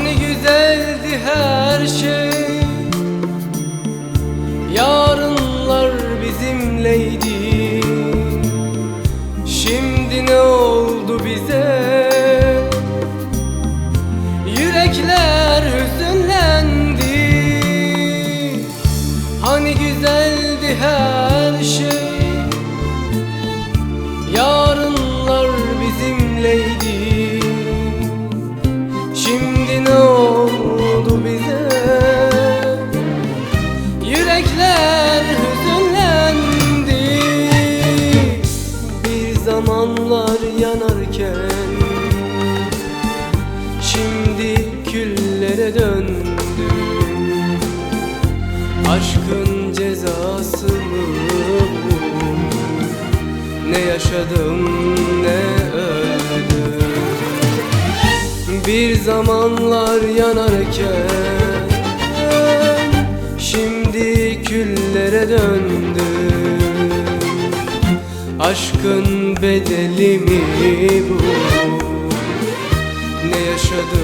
güzeldi her şey? Yarınlar bizimleydi. Şimdi ne oldu bize? Yürekler hüzünlendi. Hani güzeldi her Aşkın cezası mı bu? Ne yaşadım ne öldüm Bir zamanlar yanarken Şimdi küllere döndü Aşkın bedeli mi bu? Ne yaşadım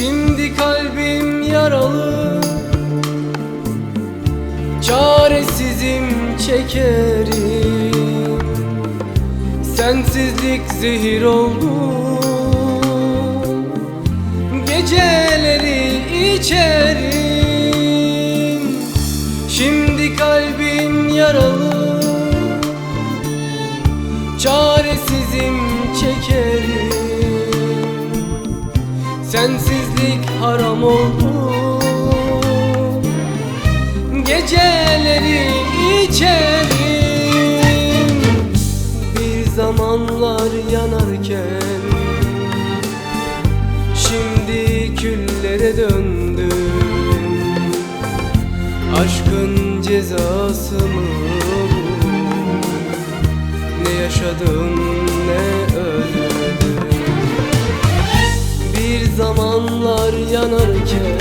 Şimdi kalbim yaralı Çaresizim çekerim. Sensizlik zehir oldu Geceleri içerim. Şimdi kalbim yaralı Çaresizim çekerim Sensizlik haram oldu. Geceleri içerim. Bir zamanlar yanarken Şimdi küllere döndüm. Aşkın cezası mı? Ne yaşadım ne öldüm zamanlar yanarken